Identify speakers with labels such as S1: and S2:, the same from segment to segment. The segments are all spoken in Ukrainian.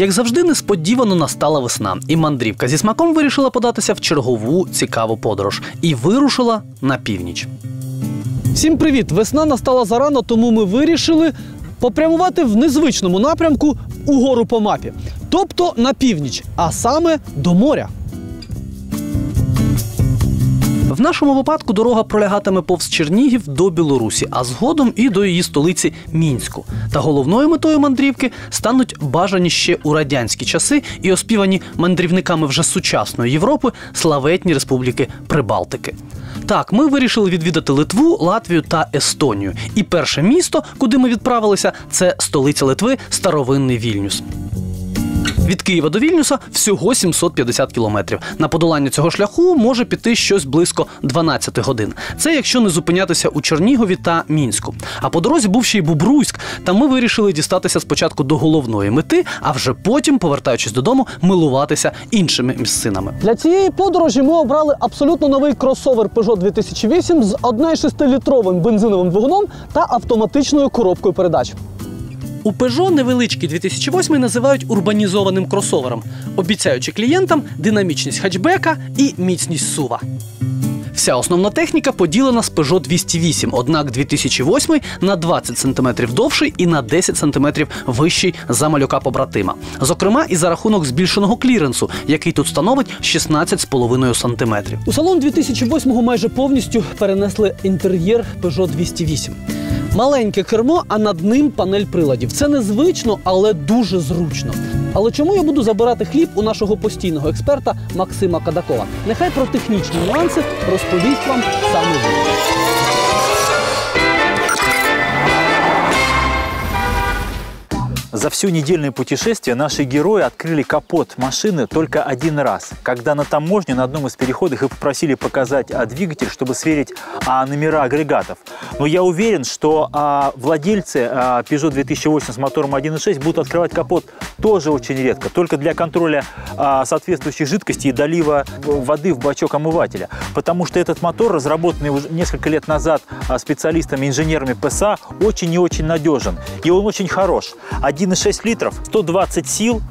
S1: Як завжди, несподівано настала весна, і мандрівка зі смаком вирішила податися в чергову цікаву подорож і вирушила на північ. Всім привіт! Весна настала зарано, тому ми вирішили попрямувати в незвичному напрямку угору по мапі, тобто на північ, а саме до моря. В нашому випадку дорога пролягатиме повз Чернігів до Білорусі, а згодом і до її столиці Мінську. Та головною метою мандрівки стануть бажані ще у радянські часи і оспівані мандрівниками вже сучасної Європи славетні республіки Прибалтики. Так, ми вирішили відвідати Литву, Латвію та Естонію. І перше місто, куди ми відправилися, це столиця Литви старовинний Вільнюс. Від Києва до Вільнюса всього 750 кілометрів. На подолання цього шляху може піти щось близько 12 годин. Це якщо не зупинятися у Чернігові та Мінську. А по дорозі був ще й Бубруйськ. Та ми вирішили дістатися спочатку до головної мети, а вже потім, повертаючись додому, милуватися іншими місцинами. Для цієї подорожі ми обрали абсолютно новий кросовер Peugeot 2008 з 1,6-літровим бензиновим двигуном та автоматичною коробкою передач. У Peugeot невеличкий 2008 називають урбанізованим кросовером, обіцяючи клієнтам динамічність хатчбека і міцність сува. Вся основна техніка поділена з Peugeot 208, однак 2008 на 20 см довший і на 10 см вищий за малюка побратима. Зокрема, і за рахунок збільшеного кліренсу, який тут становить 16,5 см. У салон 2008 майже повністю перенесли інтер'єр Peugeot 208. Маленьке кермо, а над ним панель приладів. Це незвично, але дуже зручно. Але чому я буду забирати хліб у нашого постійного експерта Максима Кадакова? Нехай про технічні нюанси розповість вам саме він.
S2: За все недельное путешествие наши герои открыли капот машины только один раз, когда на таможне на одном из переходов их попросили показать а, двигатель, чтобы сверить а, номера агрегатов. Но я уверен, что а, владельцы а, Peugeot 2008 с мотором 1.6 будут открывать капот тоже очень редко, только для контроля а, соответствующей жидкости и долива воды в бачок омывателя. Потому что этот мотор, разработанный уже несколько лет назад а, специалистами, инженерами ПСА, очень и очень надежен. И он очень хорош. 1,6 литров, 120 сил,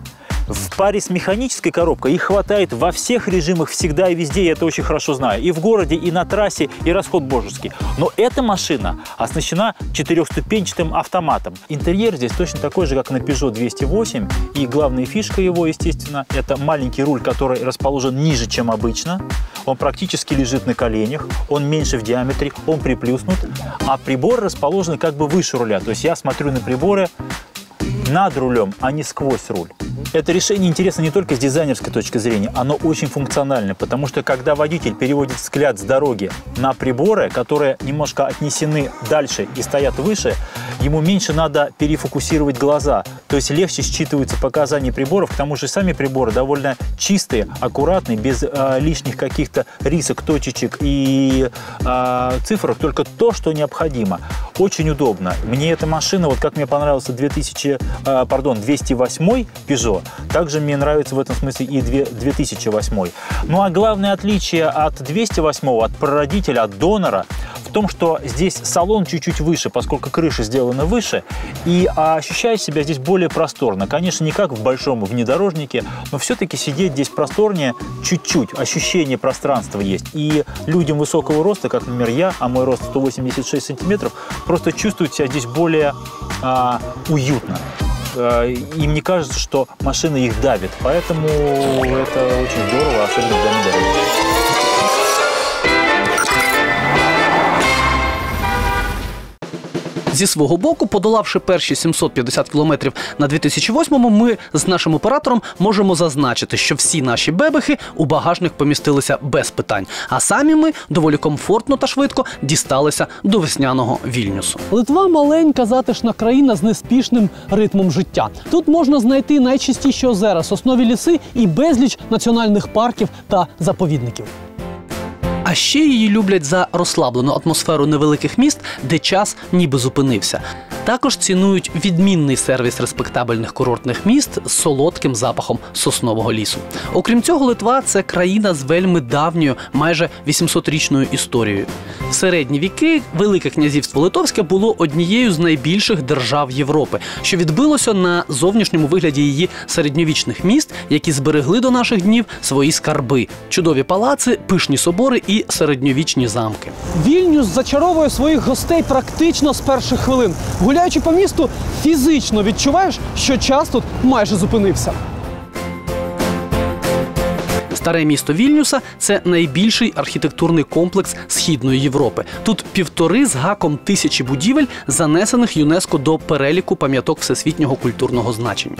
S2: в паре с механической коробкой их хватает во всех режимах всегда и везде, я это очень хорошо знаю. И в городе, и на трассе, и расход божеский. Но эта машина оснащена четырехступенчатым автоматом. Интерьер здесь точно такой же, как на Peugeot 208. И главная фишка его, естественно, это маленький руль, который расположен ниже, чем обычно. Он практически лежит на коленях, он меньше в диаметре, он приплюснут, а приборы расположены как бы выше руля. То есть я смотрю на приборы над рулем, а не сквозь руль. Это решение интересно не только с дизайнерской точки зрения, оно очень функционально, потому что когда водитель переводит взгляд с дороги на приборы, которые немножко отнесены дальше и стоят выше, ему меньше надо перефокусировать глаза, то есть легче считываются показания приборов, к тому же сами приборы довольно чистые, аккуратные, без э, лишних каких-то рисок, точечек и э, цифрок, только то, что необходимо. Очень удобно. Мне эта машина, вот как мне понравился 2000, э, пардон, 208 Peugeot, также мне нравится в этом смысле и 2008. Ну а главное отличие от 208, от прародителя, от донора, в том, что здесь салон чуть-чуть выше, поскольку крыша сделана выше, и ощущаешь себя здесь более просторно. Конечно, не как в большом внедорожнике, но все-таки сидеть здесь просторнее чуть-чуть, ощущение пространства есть. И людям высокого роста, как, например, я, а мой рост 186 сантиметров, просто чувствуют себя здесь более а, уютно им не кажется, что машина их давит. Поэтому это очень здорово, особенно для недорогих.
S1: Зі свого боку, подолавши перші 750 кілометрів на 2008-му, ми з нашим оператором можемо зазначити, що всі наші бебехи у багажник помістилися без питань. А самі ми доволі комфортно та швидко дісталися до весняного Вільнюсу. Литва маленька затишна країна з неспішним ритмом життя. Тут можна знайти найчистіші озера, соснові ліси і безліч національних парків та заповідників. А ще її люблять за розслаблену атмосферу невеликих міст, де час ніби зупинився. Також цінують відмінний сервіс респектабельних курортних міст з солодким запахом соснового лісу. Окрім цього, Литва це країна з вельми давньою, майже 800-річною історією. В середні віки Велике князівство Литовське було однією з найбільших держав Європи, що відбилося на зовнішньому вигляді її середньовічних міст, які зберегли до наших днів свої скарби, чудові палаци, пишні собори і середньовічні замки.
S3: Вільнюс зачаровує своїх гостей практично з перших хвилин. Гуляючи по місту, фізично відчуваєш, що час тут майже зупинився.
S1: Старе місто Вільнюса це найбільший архітектурний комплекс Східної Європи. Тут півтори з гаком тисячі будівель, занесених ЮНЕСКО до переліку пам'яток всесвітнього культурного значення.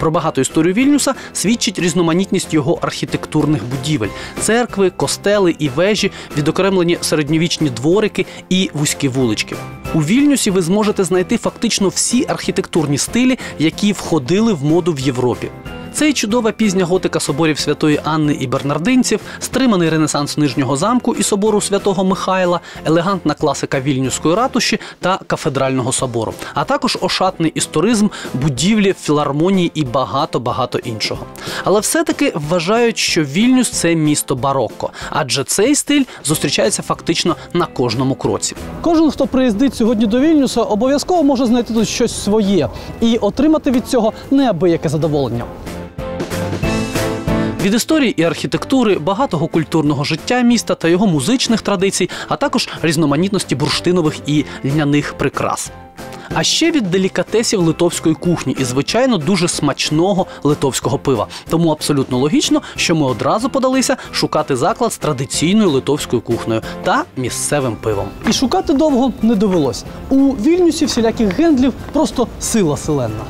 S1: Про багату історію Вільнюса свідчить різноманітність його архітектурних будівель: церкви, костели і вежі, відокремлені середньовічні дворики і вузькі вулички. У Вільнюсі ви зможете знайти фактично всі архітектурні стилі, які входили в моду в Європі. Це і чудова пізня готика соборів святої Анни і Бернардинців, стриманий ренесанс нижнього замку і собору святого Михайла, елегантна класика вільнюської ратуші та кафедрального собору, а також ошатний історизм, будівлі, філармонії і багато багато іншого. Але все-таки вважають, що Вільнюс це місто барокко, адже цей стиль зустрічається фактично на кожному кроці.
S3: Кожен, хто приїздить сьогодні до Вільнюса, обов'язково може знайти тут щось своє і отримати від цього неабияке задоволення.
S1: Від історії і архітектури, багатого культурного життя міста та його музичних традицій, а також різноманітності бурштинових і льняних прикрас. А ще від делікатесів литовської кухні і, звичайно, дуже смачного литовського пива. Тому абсолютно логічно, що ми одразу подалися шукати заклад з традиційною литовською кухнею та місцевим пивом.
S3: І шукати довго не довелось. У Вільнюсі всіляких гендлів просто сила селенна.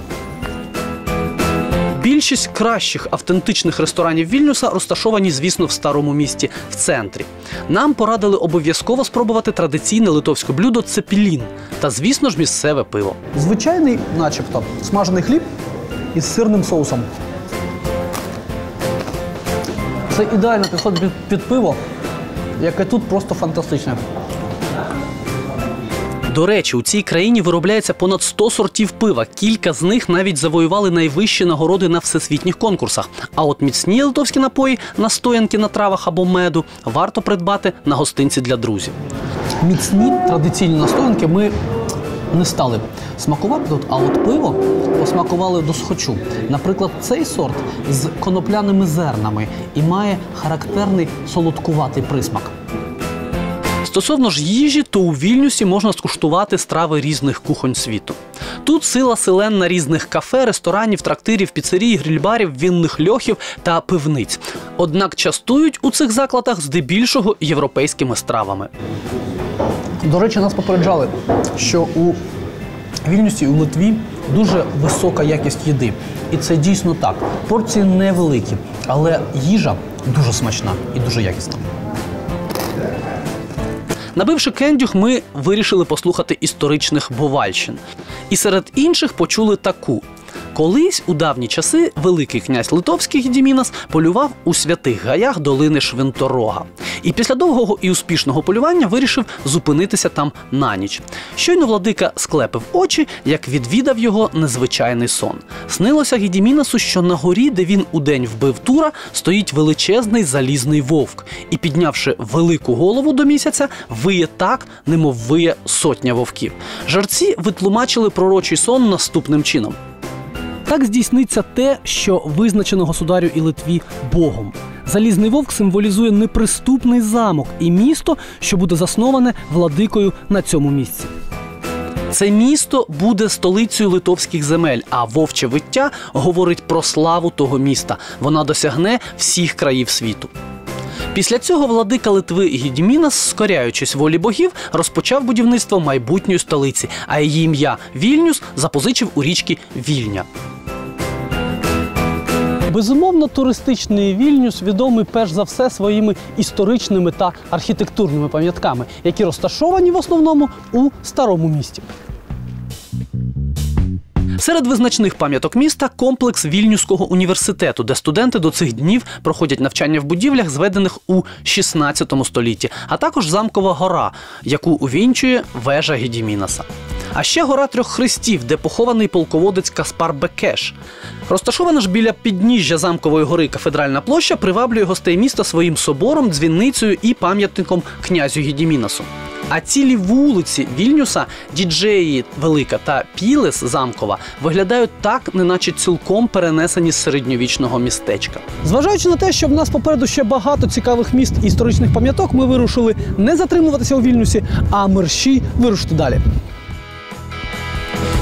S1: Більшість кращих автентичних ресторанів Вільнюса розташовані, звісно, в старому місті в центрі. Нам порадили обов'язково спробувати традиційне литовське блюдо цепілін та, звісно ж, місцеве пиво.
S3: Звичайний, начебто, смажений хліб із сирним соусом. Це ідеально підходить під, пиво, яке тут просто фантастичне.
S1: До речі, у цій країні виробляється понад 100 сортів пива. Кілька з них навіть завоювали найвищі нагороди на всесвітніх конкурсах. А от міцні литовські напої, настоянки на травах або меду, варто придбати на гостинці для друзів.
S3: Міцні традиційні настоянки ми не стали смакувати тут, а от пиво посмакували до схочу. Наприклад, цей сорт з конопляними зернами і має характерний солодкуватий присмак.
S1: Стосовно ж їжі, то у Вільнюсі можна скуштувати страви різних кухонь світу. Тут сила селенна різних кафе, ресторанів, трактирів, піцерій, грильбарів, вінних льохів та пивниць. Однак частують у цих закладах здебільшого європейськими стравами.
S3: До речі, нас попереджали, що у Вільнюсі, у Литві дуже висока якість їди. І це дійсно так. Порції невеликі, але їжа дуже смачна і дуже якісна.
S1: Набивши кендюх, ми вирішили послухати історичних бувальщин. І серед інших почули таку. Колись у давні часи Великий князь Литовський Гедімінас полював у святих гаях долини Швинторога. І після довгого і успішного полювання вирішив зупинитися там на ніч. Щойно владика склепив очі, як відвідав його незвичайний сон. Снилося Гедімінасу, що на горі, де він удень вбив тура, стоїть величезний залізний вовк, і, піднявши велику голову до місяця, виє так, немов виє сотня вовків. Жарці витлумачили пророчий сон наступним чином.
S3: Так здійсниться те, що визначено государю і Литві Богом. Залізний вовк символізує неприступний замок і місто, що буде засноване владикою на цьому місці.
S1: Це місто буде столицею литовських земель, а вовче виття говорить про славу того міста. Вона досягне всіх країв світу. Після цього владика Литви Гідімінас, скоряючись волі богів, розпочав будівництво майбутньої столиці, а її ім'я Вільнюс запозичив у річки Вільня.
S3: Безумовно, туристичний Вільнюс відомий перш за все своїми історичними та архітектурними пам'ятками, які розташовані в основному у старому місті.
S1: Серед визначних пам'яток міста комплекс Вільнюського університету, де студенти до цих днів проходять навчання в будівлях, зведених у 16 столітті, а також замкова гора, яку увінчує вежа Гедімінаса. А ще гора трьох хрестів, де похований полководець Каспар Бекеш. Розташована ж біля підніжжя замкової гори кафедральна площа приваблює гостей міста своїм собором, дзвіницею і пам'ятником князю Гедімінасу. А цілі вулиці Вільнюса, діджеї Велика та Пілес замкова виглядають так, неначе цілком перенесені з середньовічного містечка.
S3: Зважаючи на те, що в нас попереду ще багато цікавих міст і історичних пам'яток, ми вирушили не затримуватися у Вільнюсі, а мерщій вирушити далі.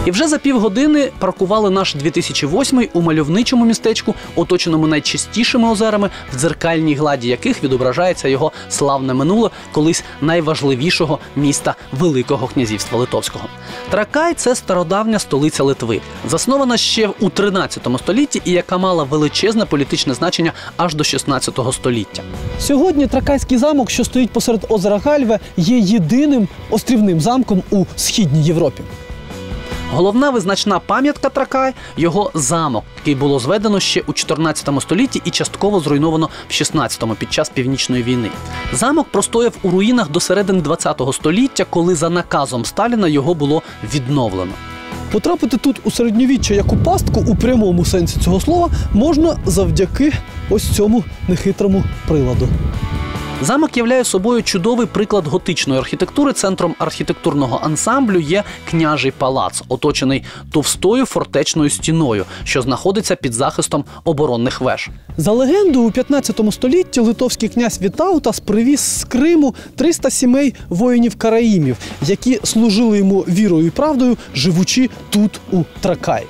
S1: І вже за півгодини паркували наш 2008 у мальовничому містечку, оточеному найчистішими озерами, в дзеркальній гладі яких відображається його славне минуле колись найважливішого міста Великого князівства Литовського. Тракай це стародавня столиця Литви, заснована ще у 13 столітті і яка мала величезне політичне значення аж до 16 століття.
S3: Сьогодні Тракайський замок, що стоїть посеред озера Гальве, є єдиним острівним замком у східній Європі.
S1: Головна визначна пам'ятка Тракай його замок, який було зведено ще у 14 столітті і частково зруйновано в 16-му під час північної війни. Замок простояв у руїнах до середини 20 століття, коли за наказом Сталіна його було відновлено.
S3: Потрапити тут у середньовіччя як у пастку у прямому сенсі цього слова можна завдяки ось цьому нехитрому приладу.
S1: Замок являє собою чудовий приклад готичної архітектури. Центром архітектурного ансамблю є княжий палац, оточений товстою фортечною стіною, що знаходиться під захистом оборонних веж.
S3: За легендою, у 15 столітті литовський князь Вітаутас привіз з Криму 300 сімей воїнів-караїмів, які служили йому вірою і правдою, живучи тут у Тракай.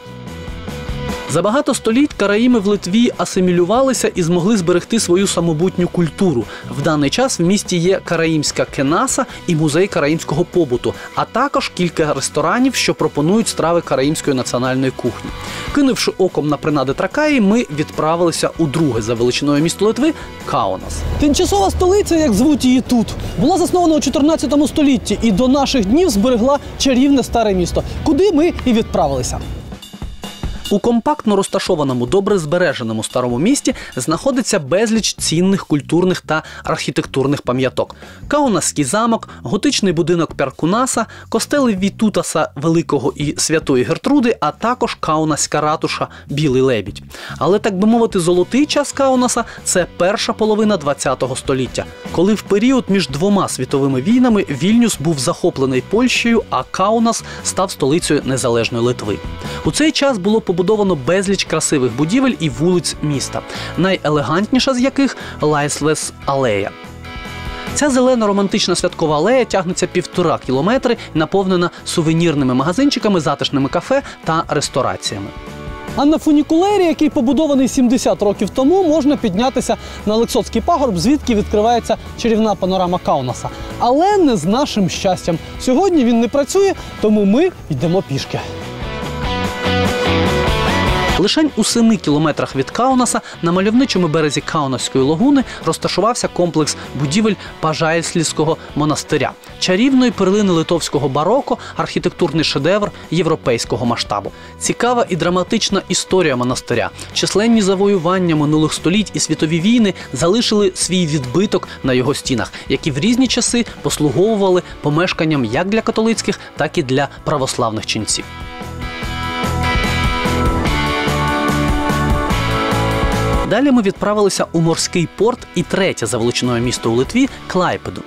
S1: За багато століть караїми в Литві асимілювалися і змогли зберегти свою самобутню культуру. В даний час в місті є караїмська кенаса і музей караїмського побуту, а також кілька ресторанів, що пропонують страви караїмської національної кухні. Кинувши оком на принади Тракаї, ми відправилися у друге за величиною місто Литви Каунас.
S3: Тимчасова столиця, як звуть її тут, була заснована у 14 столітті і до наших днів зберегла чарівне старе місто, куди ми і відправилися.
S1: У компактно розташованому, добре збереженому старому місті знаходиться безліч цінних культурних та архітектурних пам'яток: Каунаський замок, готичний будинок Перкунаса, костели Вітутаса Великого і Святої Гертруди, а також Каунаська ратуша Білий лебідь. Але так би мовити, золотий час Каунаса це перша половина ХХ століття, коли в період між двома світовими війнами Вільнюс був захоплений Польщею, а Каунас став столицею незалежної Литви. У цей час було побудовано безліч красивих будівель і вулиць міста, найелегантніша з яких Лайслес Алея. Ця зелена романтична святкова алея тягнеться півтора кілометри, наповнена сувенірними магазинчиками, затишними кафе та рестораціями.
S3: А на фунікулері, який побудований 70 років тому, можна піднятися на Лексотський пагорб, звідки відкривається чарівна панорама Каунаса. Але не з нашим щастям. Сьогодні він не працює, тому ми йдемо пішки.
S1: Лишень у семи кілометрах від Каунаса на мальовничому березі Каунаської лагуни розташувався комплекс будівель Пажаїслівського монастиря, чарівної перлини литовського бароко, архітектурний шедевр європейського масштабу. Цікава і драматична історія монастиря. Численні завоювання минулих століть і світові війни залишили свій відбиток на його стінах, які в різні часи послуговували помешканням як для католицьких, так і для православних ченців. Далі ми відправилися у морський порт і третє за величиною місто у Литві Клайпеду.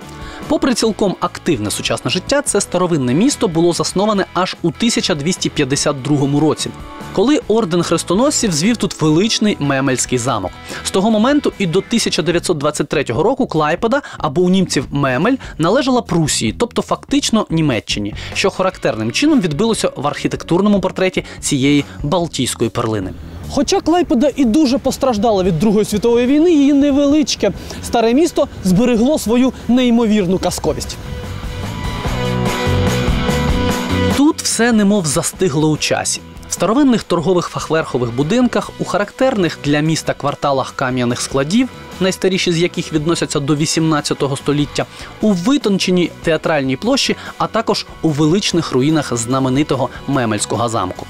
S1: Попри цілком активне сучасне життя, це старовинне місто було засноване аж у 1252 році, коли орден хрестоносців звів тут величний мемельський замок. З того моменту і до 1923 року Клайпеда або у німців Мемель належала Прусії, тобто фактично Німеччині, що характерним чином відбилося в архітектурному портреті цієї Балтійської перлини.
S3: Хоча Клайпеда і дуже постраждала від Другої світової війни, її невеличке старе місто зберегло свою неймовірну казковість.
S1: Тут все немов застигло у часі. В старовинних торгових фахверхових будинках, у характерних для міста кварталах кам'яних складів, найстаріші з яких відносяться до 18 століття, у витонченій театральній площі, а також у величних руїнах знаменитого Мемельського замку.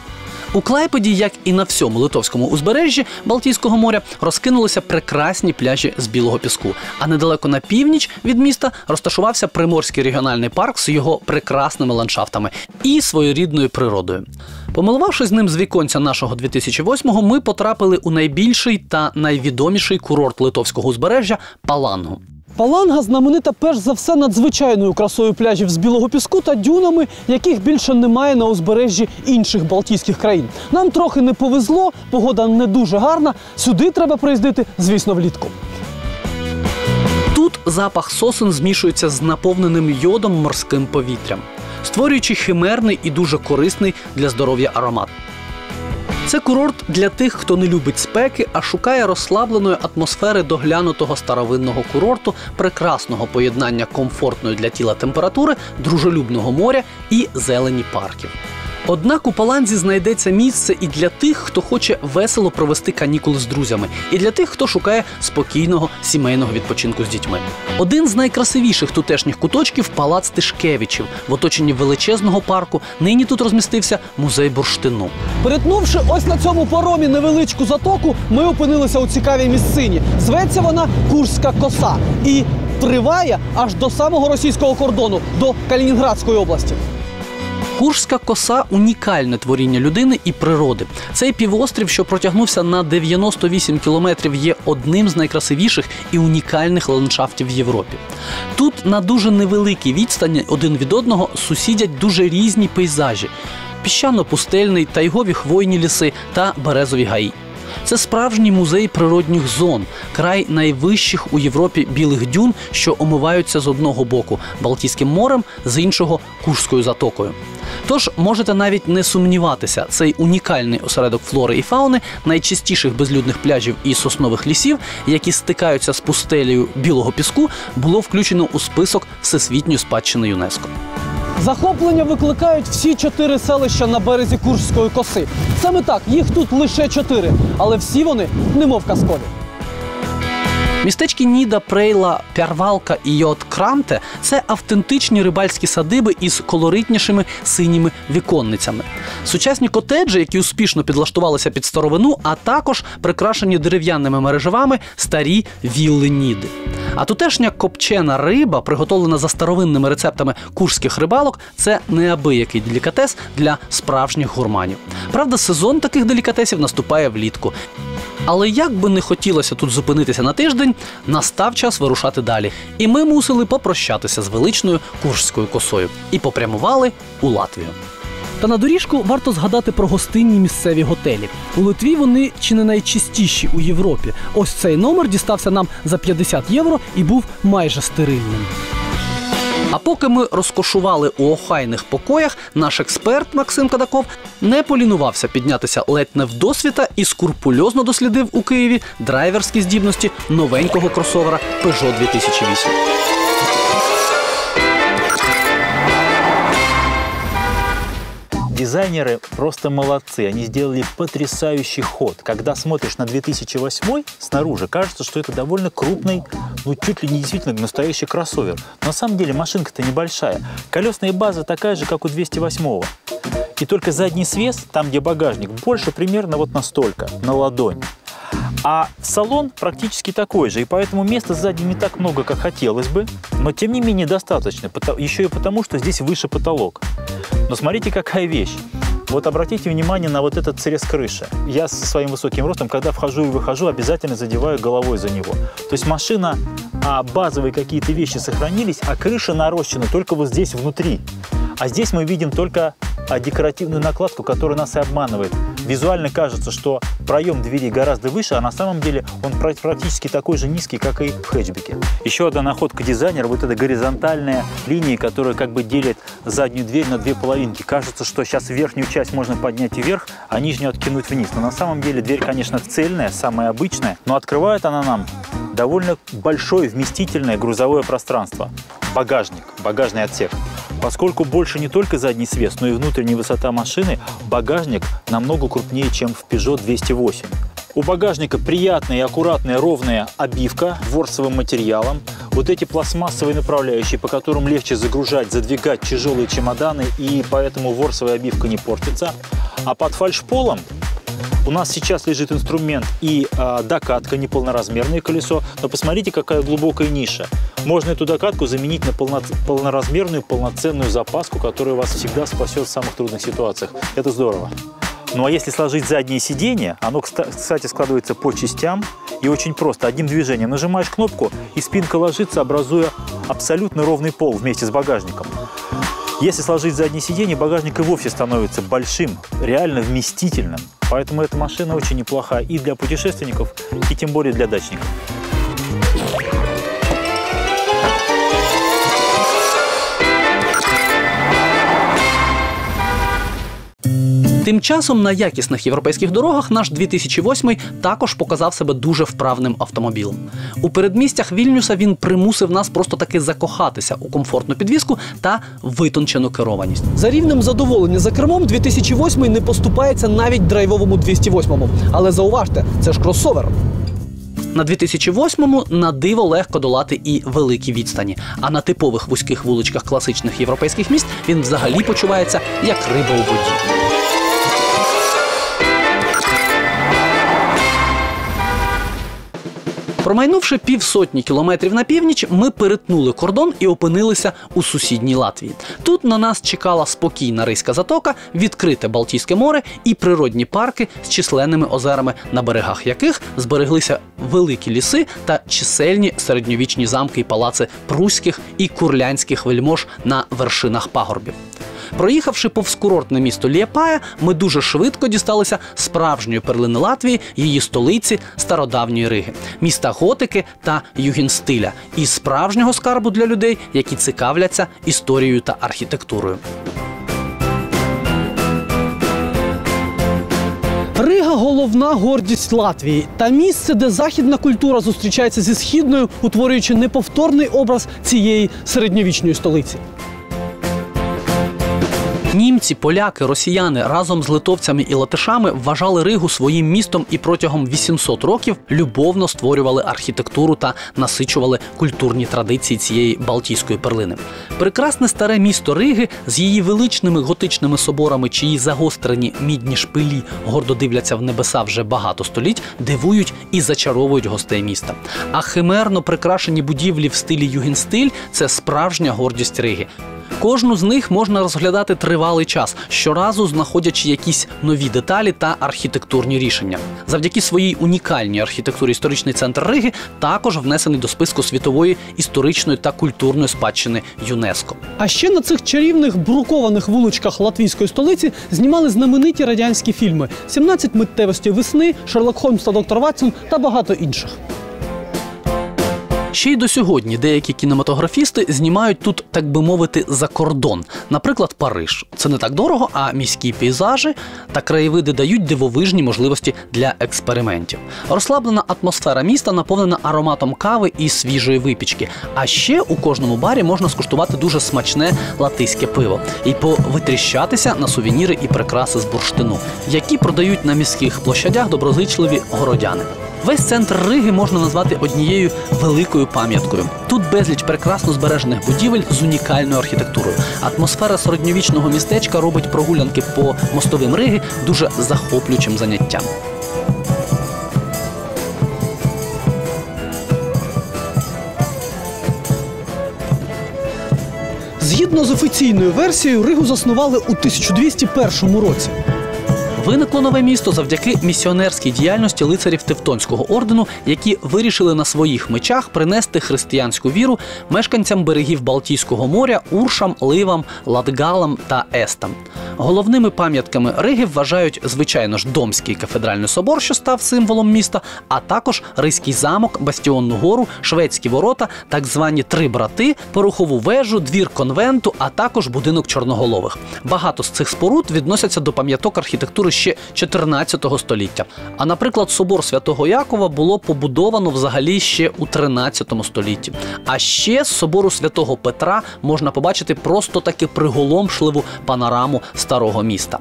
S1: У Клайпеді, як і на всьому литовському узбережжі Балтійського моря, розкинулися прекрасні пляжі з білого піску. А недалеко на північ від міста розташувався Приморський регіональний парк з його прекрасними ландшафтами і своєрідною природою. Помилувавшись з ним з віконця нашого 2008-го, ми потрапили у найбільший та найвідоміший курорт литовського узбережжя Палангу.
S3: Паланга знаменита перш за все надзвичайною красою пляжів з білого піску та дюнами, яких більше немає на узбережжі інших Балтійських країн. Нам трохи не повезло, погода не дуже гарна. Сюди треба приїздити, звісно, влітку.
S1: Тут запах сосен змішується з наповненим йодом морським повітрям, створюючи химерний і дуже корисний для здоров'я аромат. Це курорт для тих, хто не любить спеки, а шукає розслабленої атмосфери доглянутого старовинного курорту, прекрасного поєднання комфортної для тіла температури, дружелюбного моря і зелені парків. Однак у Паланзі знайдеться місце і для тих, хто хоче весело провести канікули з друзями, і для тих, хто шукає спокійного сімейного відпочинку з дітьми. Один з найкрасивіших тутешніх куточків палац Тишкевичів в оточенні величезного парку. Нині тут розмістився музей бурштину.
S3: Перетнувши ось на цьому паромі невеличку затоку, ми опинилися у цікавій місцині. Зветься вона Курська коса і триває аж до самого російського кордону, до Калінінградської області.
S1: Куршська коса унікальне творіння людини і природи. Цей півострів, що протягнувся на 98 кілометрів, є одним з найкрасивіших і унікальних ландшафтів в Європі. Тут на дуже невеликій відстані один від одного сусідять дуже різні пейзажі: піщано-пустельний, тайгові хвойні ліси та березові гаї. Це справжній музей природних зон, край найвищих у Європі білих дюн, що омиваються з одного боку Балтійським морем, з іншого Курською затокою. Тож можете навіть не сумніватися, цей унікальний осередок флори і фауни найчистіших безлюдних пляжів і соснових лісів, які стикаються з пустелею білого піску, було включено у список всесвітньої спадщини ЮНЕСКО.
S3: Захоплення викликають всі чотири селища на березі Курської коси. Саме так, їх тут лише чотири, але всі вони немов казкові.
S1: Містечки Ніда, Прейла, Пярвалка і Йот Крамте це автентичні рибальські садиби із колоритнішими синіми віконницями. Сучасні котеджі, які успішно підлаштувалися під старовину, а також прикрашені дерев'яними мережевами старі вілли Ніди. А тутешня копчена риба, приготовлена за старовинними рецептами курських рибалок, це неабиякий делікатес для справжніх гурманів. Правда, сезон таких делікатесів наступає влітку. Але як би не хотілося тут зупинитися на тиждень, настав час вирушати далі. І ми мусили попрощатися з величною куршською косою і попрямували у Латвію.
S3: Та на доріжку варто згадати про гостинні місцеві готелі. У Литві вони чи не найчистіші у Європі. Ось цей номер дістався нам за 50 євро і був майже стерильним.
S1: А поки ми розкошували у охайних покоях, наш експерт Максим Кадаков не полінувався піднятися ледь не вдосвіта і скурпульозно дослідив у Києві драйверські здібності новенького кросовера Peugeot 2008.
S2: Дизайнеры просто молодцы. Они сделали потрясающий ход. Когда смотришь на 2008 снаружи, кажется, что это довольно крупный, ну чуть ли не действительно настоящий кроссовер. На самом деле машинка-то небольшая. Колесная база такая же, как у 208 И только задний свес, там где багажник, больше примерно вот настолько, на ладонь. А салон практически такой же, и поэтому места сзади не так много, как хотелось бы, но тем не менее достаточно, еще и потому, что здесь выше потолок. Но смотрите, какая вещь. Вот обратите внимание на вот этот срез крыши. Я со своим высоким ростом, когда вхожу и выхожу, обязательно задеваю головой за него. То есть машина, а базовые какие-то вещи сохранились, а крыша нарощена только вот здесь внутри. А здесь мы видим только а, декоративную накладку, которая нас и обманывает. Визуально кажется, что проем двери гораздо выше, а на самом деле он практически такой же низкий, как и в хэтчбеке. Еще одна находка дизайнера, вот эта горизонтальная линия, которая как бы делит заднюю дверь на две половинки. Кажется, что сейчас верхнюю часть можно поднять вверх, а нижнюю откинуть вниз. Но на самом деле дверь, конечно, цельная, самая обычная, но открывает она нам довольно большое вместительное грузовое пространство. Багажник, багажный отсек. Поскольку больше не только задний свес, но и внутренняя высота машины, багажник намного крупнее, чем в Peugeot 208. У багажника приятная и аккуратная ровная обивка ворсовым материалом. Вот эти пластмассовые направляющие, по которым легче загружать, задвигать тяжелые чемоданы, и поэтому ворсовая обивка не портится. А под фальшполом у нас сейчас лежит инструмент и э, докатка, неполноразмерное колесо, но посмотрите, какая глубокая ниша. Можно эту докатку заменить на полно, полноразмерную, полноценную запаску, которая вас всегда спасет в самых трудных ситуациях. Это здорово. Ну а если сложить заднее сиденье, оно, кстати, складывается по частям и очень просто. Одним движением нажимаешь кнопку, и спинка ложится, образуя абсолютно ровный пол вместе с багажником. Если сложить заднее сиденье, багажник и вовсе становится большим, реально вместительным. Поэтому эта машина очень неплоха и для путешественников, и тем более для дачников.
S1: Тим часом на якісних європейських дорогах наш 2008 також показав себе дуже вправним автомобілем. У передмістях Вільнюса він примусив нас просто таки закохатися у комфортну підвіску та витончену керованість.
S3: За рівнем задоволення за кермом 2008 не поступається навіть драйвовому 208. Але зауважте, це ж кросовер.
S1: На 2008-му на диво легко долати і великі відстані. А на типових вузьких вуличках класичних європейських міст він взагалі почувається як риба у воді. Промайнувши півсотні кілометрів на північ, ми перетнули кордон і опинилися у сусідній Латвії. Тут на нас чекала спокійна Ризька затока, відкрите Балтійське море і природні парки з численними озерами, на берегах яких збереглися великі ліси та чисельні середньовічні замки і палаци пруських і курлянських вельмож на вершинах пагорбів. Проїхавши повз курортне місто Лієпая, ми дуже швидко дісталися справжньої перлини Латвії, її столиці стародавньої Риги, міста готики та югінстиля і справжнього скарбу для людей, які цікавляться історією та архітектурою.
S3: Рига головна гордість Латвії та місце, де західна культура зустрічається зі східною, утворюючи неповторний образ цієї середньовічної столиці.
S1: Німці, поляки, росіяни разом з литовцями і латишами вважали Ригу своїм містом і протягом 800 років любовно створювали архітектуру та насичували культурні традиції цієї Балтійської перлини. Прекрасне старе місто Риги з її величними готичними соборами, чиї загострені мідні шпилі гордо дивляться в небеса вже багато століть, дивують і зачаровують гостей міста. А химерно прикрашені будівлі в стилі югінстиль це справжня гордість Риги. Кожну з них можна розглядати тривалий час, щоразу знаходячи якісь нові деталі та архітектурні рішення. Завдяки своїй унікальній архітектурі історичний центр Риги також внесений до списку світової історичної та культурної спадщини ЮНЕСКО.
S3: А ще на цих чарівних брукованих вуличках латвійської столиці знімали знамениті радянські фільми: «17 миттєвості весни, Шерлок Холмс та доктор Ватсон та багато інших.
S1: Ще й до сьогодні деякі кінематографісти знімають тут, так би мовити, за кордон. Наприклад, Париж. Це не так дорого, а міські пейзажі та краєвиди дають дивовижні можливості для експериментів. Розслаблена атмосфера міста наповнена ароматом кави і свіжої випічки. А ще у кожному барі можна скуштувати дуже смачне латиське пиво і повитріщатися на сувеніри і прикраси з бурштину, які продають на міських площадях доброзичливі городяни. Весь центр Риги можна назвати однією великою пам'яткою. Тут безліч прекрасно збережених будівель з унікальною архітектурою. Атмосфера середньовічного містечка робить прогулянки по мостовим Риги дуже захоплюючим заняттям.
S3: Згідно з офіційною версією, Ригу заснували у 1201 році.
S1: Виникло нове місто завдяки місіонерській діяльності лицарів Тевтонського ордену, які вирішили на своїх мечах принести християнську віру мешканцям берегів Балтійського моря, Уршам, Ливам, Ладгалам та Естам. Головними пам'ятками Риги вважають, звичайно ж, Домський кафедральний собор, що став символом міста, а також Ризький замок, Бастіонну гору, Шведські ворота, так звані три брати, порухову вежу, двір конвенту, а також будинок чорноголових. Багато з цих споруд відносяться до пам'яток архітектури ще 14 століття. А, наприклад, собор святого Якова було побудовано взагалі ще у 13 столітті. А ще з собору святого Петра можна побачити просто таки приголомшливу панораму старого міста.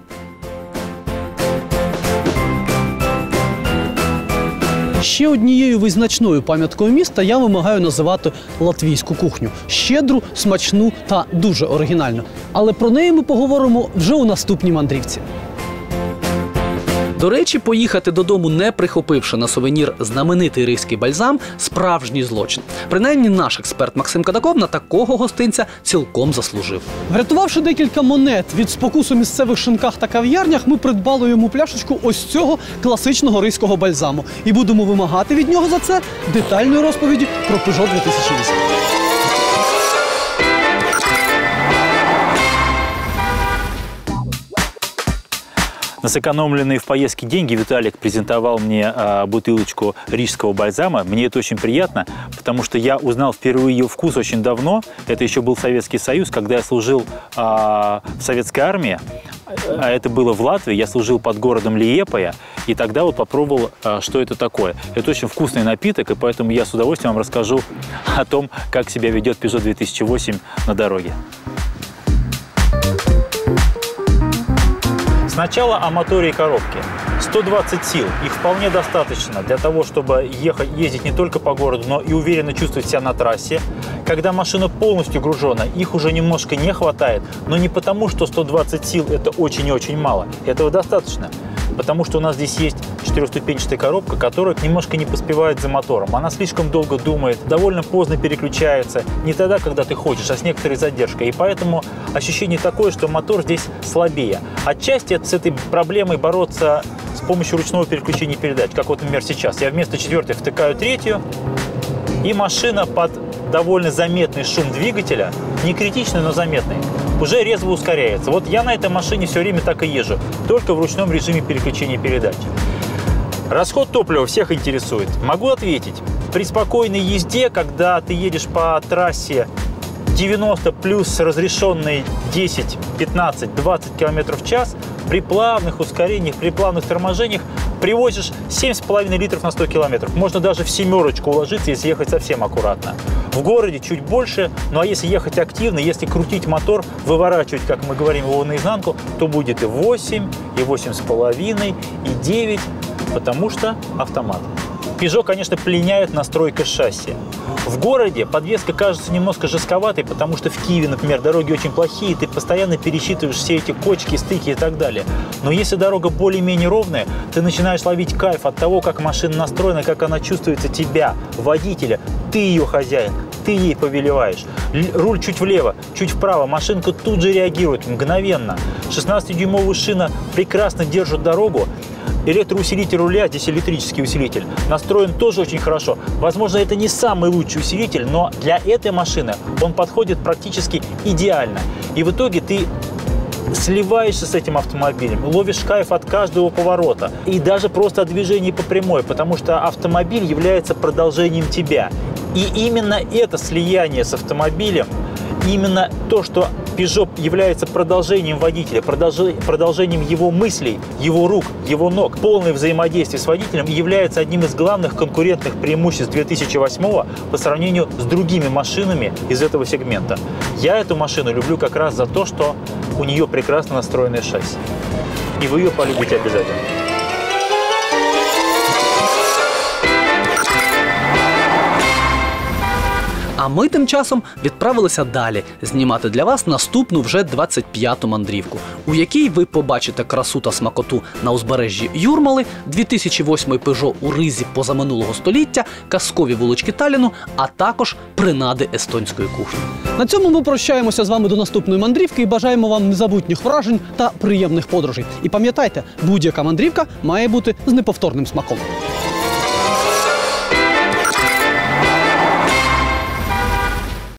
S3: Ще однією визначною пам'яткою міста я вимагаю називати латвійську кухню щедру, смачну та дуже оригінальну. Але про неї ми поговоримо вже у наступній мандрівці.
S1: До речі, поїхати додому, не прихопивши на сувенір знаменитий ризький бальзам, справжній злочин. Принаймні, наш експерт Максим Кадаков на такого гостинця цілком заслужив.
S3: Врятувавши декілька монет від спокусу місцевих шинках та кав'ярнях, ми придбали йому пляшечку ось цього класичного ризького бальзаму і будемо вимагати від нього за це детальної розповіді про Peugeot 2008.
S2: На сэкономленные в поездке деньги Виталик презентовал мне а, бутылочку рижского бальзама. Мне это очень приятно, потому что я узнал впервые ее вкус очень давно. Это еще был Советский Союз, когда я служил а, в советской армии. А это было в Латвии, я служил под городом Лиепая, и тогда вот попробовал, а, что это такое. Это очень вкусный напиток, и поэтому я с удовольствием вам расскажу о том, как себя ведет Peugeot 2008 на дороге. Сначала о моторе и коробке. 120 сил. Их вполне достаточно для того, чтобы ехать, ездить не только по городу, но и уверенно чувствовать себя на трассе. Когда машина полностью гружена, их уже немножко не хватает, но не потому, что 120 сил это очень и очень мало. Этого достаточно. Потому что у нас здесь есть четырехступенчатая коробка, которая немножко не поспевает за мотором. Она слишком долго думает, довольно поздно переключается. Не тогда, когда ты хочешь, а с некоторой задержкой. И поэтому ощущение такое, что мотор здесь слабее. Отчасти с этой проблемой бороться с помощью ручного переключения передач. Как вот, например, сейчас. Я вместо четвертой втыкаю третью, и машина под довольно заметный шум двигателя, не критичный, но заметный, уже резво ускоряется. Вот я на этой машине все время так и езжу, только в ручном режиме переключения передач. Расход топлива всех интересует. Могу ответить. При спокойной езде, когда ты едешь по трассе 90 плюс разрешенные 10, 15, 20 км в час, при плавных ускорениях, при плавных торможениях привозишь 7,5 литров на 100 километров. Можно даже в семерочку уложиться, если ехать совсем аккуратно. В городе чуть больше, ну а если ехать активно, если крутить мотор, выворачивать, как мы говорим, его наизнанку, то будет и 8, и 8,5, и 9, потому что автомат. Peugeot, конечно, пленяет настройка шасси. В городе подвеска кажется немножко жестковатой, потому что в Киеве, например, дороги очень плохие, ты постоянно пересчитываешь все эти кочки, стыки и так далее. Но если дорога более-менее ровная, ты начинаешь ловить кайф от того, как машина настроена, как она чувствуется тебя, водителя. Ты ее хозяин, ты ей повелеваешь. Руль чуть влево, чуть вправо, машинка тут же реагирует мгновенно. 16-дюймовая шина прекрасно держит дорогу, Электроусилитель руля, здесь электрический усилитель, настроен тоже очень хорошо. Возможно, это не самый лучший усилитель, но для этой машины он подходит практически идеально. И в итоге ты сливаешься с этим автомобилем, ловишь кайф от каждого поворота и даже просто от движения по прямой, потому что автомобиль является продолжением тебя. И именно это слияние с автомобилем, именно то, что Peugeot является продолжением водителя, продолжением его мыслей, его рук, его ног. Полное взаимодействие с водителем является одним из главных конкурентных преимуществ 2008 по сравнению с другими машинами из этого сегмента. Я эту машину люблю как раз за то, что у нее прекрасно настроенное шасси. И вы ее полюбите обязательно.
S1: А ми тим часом відправилися далі знімати для вас наступну вже 25-ту мандрівку, у якій ви побачите красу та смакоту на узбережжі Юрмали, 2008 Peugeot у ризі позаминулого століття, казкові вулички Таліну, а також принади естонської кухні.
S3: На цьому ми прощаємося з вами до наступної мандрівки і бажаємо вам незабутніх вражень та приємних подорожей. І пам'ятайте, будь-яка мандрівка має бути з неповторним смаком.